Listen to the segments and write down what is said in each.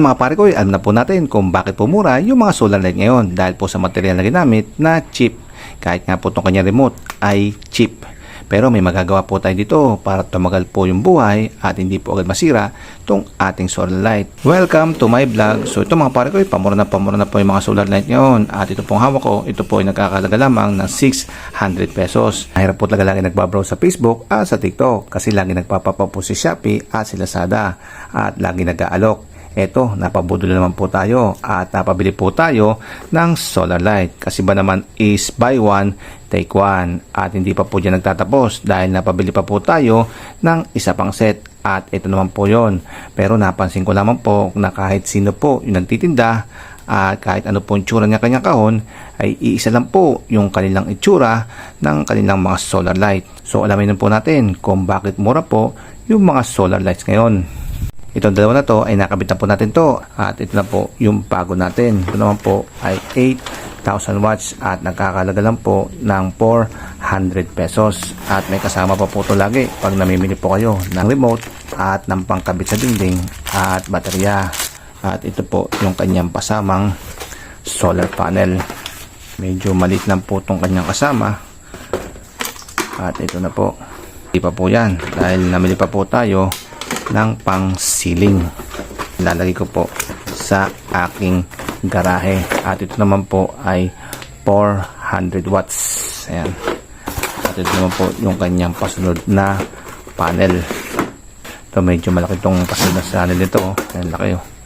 Mga pare ko, alam na po natin kung bakit po mura yung mga solar light ngayon dahil po sa material na ginamit na cheap. Kahit nga po itong kanyang remote ay cheap. Pero may magagawa po tayo dito para tumagal po yung buhay at hindi po agad masira itong ating solar light. Welcome to my vlog. So ito mga pare ko, pamura na pamura na po yung mga solar light ngayon. At ito pong hawak ko, ito po ay nagkakalaga lamang ng 600 pesos. Mahirap po talaga lagi nagbabrowse sa Facebook at sa TikTok kasi lagi nagpapapa po si Shopee at si Lazada at lagi nag-aalok. Eto, napabudol naman po tayo at napabili po tayo ng solar light. Kasi ba naman is buy one, take one. At hindi pa po dyan nagtatapos dahil napabili pa po tayo ng isa pang set. At ito naman po yon. Pero napansin ko lamang po na kahit sino po yung nagtitinda at kahit ano po yung tsura niya kanyang kahon ay iisa lang po yung kanilang itsura ng kanilang mga solar light. So alamin na po natin kung bakit mura po yung mga solar lights ngayon. Itong dalawa na to ay nakabit na po natin to. At ito na po yung bago natin. Ito naman po ay 8,000 watts at nagkakalaga lang po ng 400 pesos. At may kasama pa po ito lagi pag namimili po kayo ng remote at ng pangkabit sa dingding at baterya. At ito po yung kanyang pasamang solar panel. Medyo maliit lang po itong kanyang kasama. At ito na po. Hindi pa po yan. Dahil namili pa po tayo ng pang ceiling lalagay ko po sa aking garahe. At ito naman po ay 400 watts. Ayan. At ito naman po yung kanyang pasunod na panel. Ito medyo malaki itong pasunod na panel nito. Ayan laki oh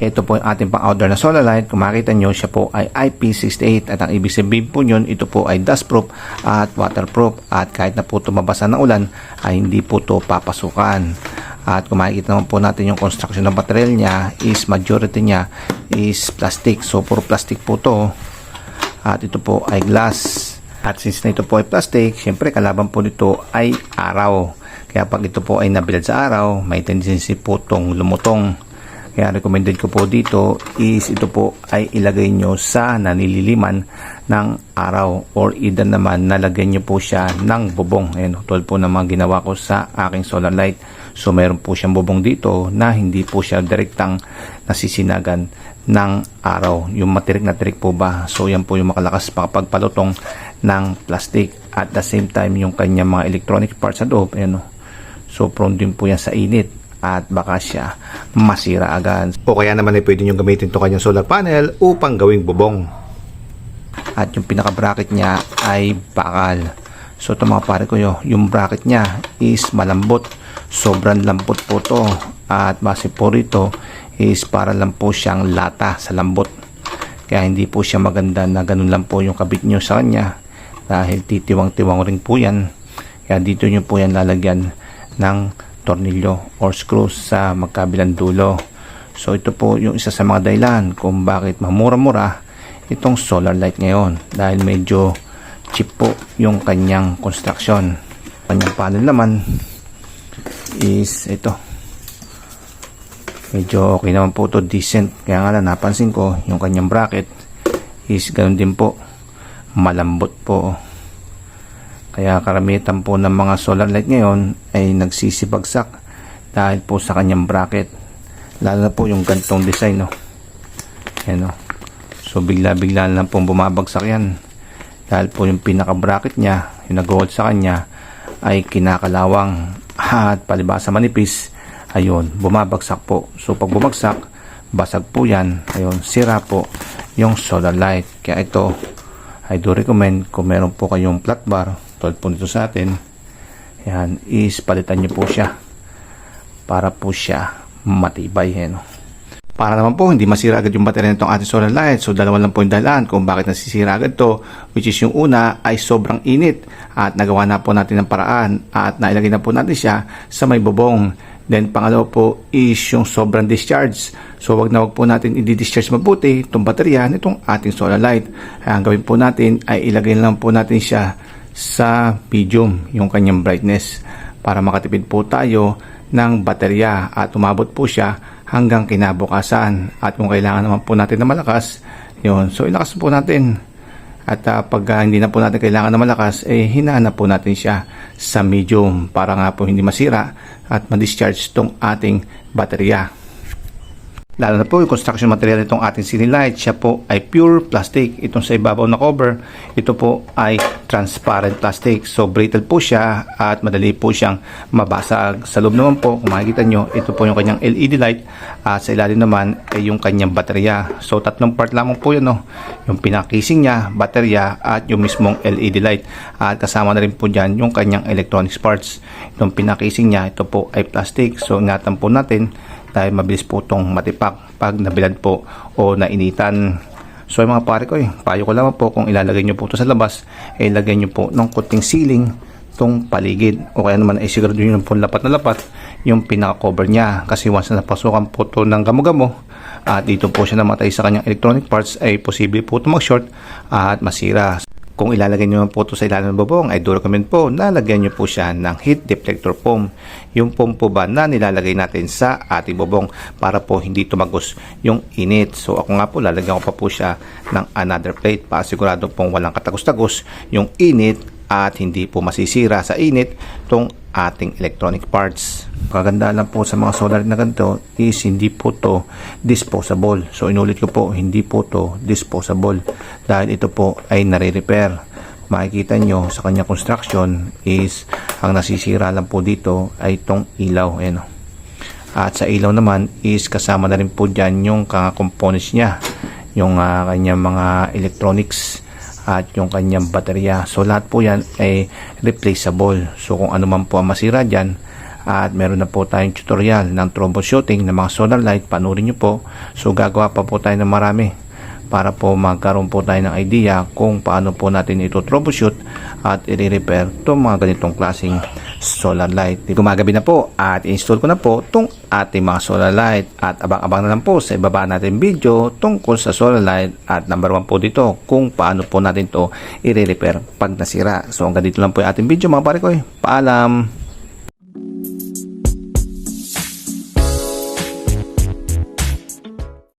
ito po yung ating pang outdoor na solar light. Kung makita nyo, siya po ay IP68 at ang ibig sabihin po nyon, ito po ay dust proof at waterproof at kahit na po tumabasa ng ulan ay hindi po to papasukan. At kung makikita naman po natin yung construction ng material niya is majority niya is plastic. So puro plastic po to. At ito po ay glass. At since na ito po ay plastic, syempre kalaban po nito ay araw. Kaya pag ito po ay nabilad sa araw, may tendency po itong lumutong. Kaya recommended ko po dito is ito po ay ilagay nyo sa nanililiman ng araw or either naman nalagyan nyo po siya ng bubong. Ayan, tulad po ng mga ginawa ko sa aking solar light. So meron po siyang bubong dito na hindi po siya direktang nasisinagan ng araw. Yung matirik na tirik po ba? So yan po yung makalakas pagpalutong ng plastic. At the same time yung kanyang mga electronic parts sa loob. Ayan, oh. So prone din po yan sa init at baka siya masira agad. O kaya naman ay pwede nyo gamitin itong kanyang solar panel upang gawing bubong. At yung pinaka-bracket niya ay bakal. So ito mga pare ko yo, yung bracket niya is malambot. Sobrang lambot po to. At base po rito is para lang po siyang lata sa lambot. Kaya hindi po siya maganda na ganun lang po yung kabit nyo sa kanya. Dahil titiwang-tiwang rin po yan. Kaya dito nyo po yan lalagyan ng tornilyo or screws sa magkabilang dulo. So ito po yung isa sa mga dahilan kung bakit mamura-mura itong solar light ngayon dahil medyo cheap po yung kanyang construction. Kanyang panel naman is ito. Medyo okay naman po to decent. Kaya nga lang napansin ko yung kanyang bracket is ganun din po. Malambot po. Kaya karamitan po ng mga solar light ngayon ay nagsisibagsak dahil po sa kanyang bracket. Lalo na po yung gantong design. No? Yan, no? So bigla-bigla lang pong bumabagsak yan. Dahil po yung pinaka-bracket niya, yung nag-hold sa kanya, ay kinakalawang at palibasa manipis. Ayun, bumabagsak po. So pag bumagsak, basag po yan. Ayun, sira po yung solar light. Kaya ito, I do recommend kung meron po kayong flat bar tulad po nito sa atin yan is palitan nyo po siya para po siya matibay eh, no? para naman po hindi masira agad yung baterya nitong ating solar light so dalawa lang po yung dahilan kung bakit nasisira agad to which is yung una ay sobrang init at nagawa na po natin ng paraan at nailagay na po natin siya sa may bubong Then pangalawa po is yung sobrang discharge. So wag na wag po natin i-discharge mabuti itong baterya nitong ating solar light. Ang gawin po natin ay ilagay lang po natin siya sa medium yung kanyang brightness para makatipid po tayo ng baterya at umabot po siya hanggang kinabukasan. At kung kailangan naman po natin na malakas yun. So ilakas po natin. At uh, pag uh, hindi na po natin kailangan na malakas eh hinana po natin siya sa medium para nga po hindi masira at ma-discharge tong ating baterya Lalo na po yung construction material nitong ating ceiling light, siya po ay pure plastic. Itong sa ibabaw na cover, ito po ay transparent plastic. So brittle po siya at madali po siyang mabasag. Sa loob naman po, kung makikita nyo, ito po yung kanyang LED light at sa ilalim naman ay yung kanyang baterya. So tatlong part lamang po yun, no? yung pinakising niya, baterya at yung mismong LED light. At kasama na rin po dyan yung kanyang electronics parts. Itong pinakising niya, ito po ay plastic. So ingatan po natin dahil mabilis po itong matipak pag nabilad po o nainitan. So mga pare ko eh, payo ko lamang po kung ilalagay nyo po ito sa labas, eh ilagay nyo po ng kuting ceiling tong paligid o kaya naman ay sigurado nyo po lapat na lapat yung pinaka-cover niya kasi once na napasukan po ito ng gamo-gamo at dito po siya namatay sa kanyang electronic parts ay posible po ito mag-short at masira. Kung ilalagay nyo po ito sa ilalim ng bubong, ay do recommend po na lagyan nyo po siya ng heat deflector foam. Yung foam po ba na nilalagay natin sa ating bubong para po hindi tumagos yung init. So ako nga po, lalagyan ko pa po siya ng another plate para sigurado pong walang katagos-tagos yung init at hindi po masisira sa init tong ating electronic parts. Kaganda lang po sa mga solar na ganito is hindi po to disposable. So inulit ko po, hindi po to disposable dahil ito po ay nare-repair. Makikita nyo sa kanya construction is ang nasisira lang po dito ay itong ilaw. Ayan. At sa ilaw naman is kasama na rin po dyan yung mga components niya. Yung ah, kanyang mga electronics at yung kanyang baterya. So lahat po yan ay replaceable. So kung ano man po ang masira dyan at meron na po tayong tutorial ng troubleshooting ng mga solar light, panurin nyo po. So gagawa pa po tayo ng marami para po magkaroon po tayo ng idea kung paano po natin ito troubleshoot at i-repair itong mga ganitong klaseng solar light. Gumagabi na po at install ko na po itong ating mga solar light at abang-abang na lang po sa ibaba natin video tungkol sa solar light at number one po dito kung paano po natin to i-repair pag nasira. So hanggang dito lang po yung ating video mga pare ko. eh. Paalam!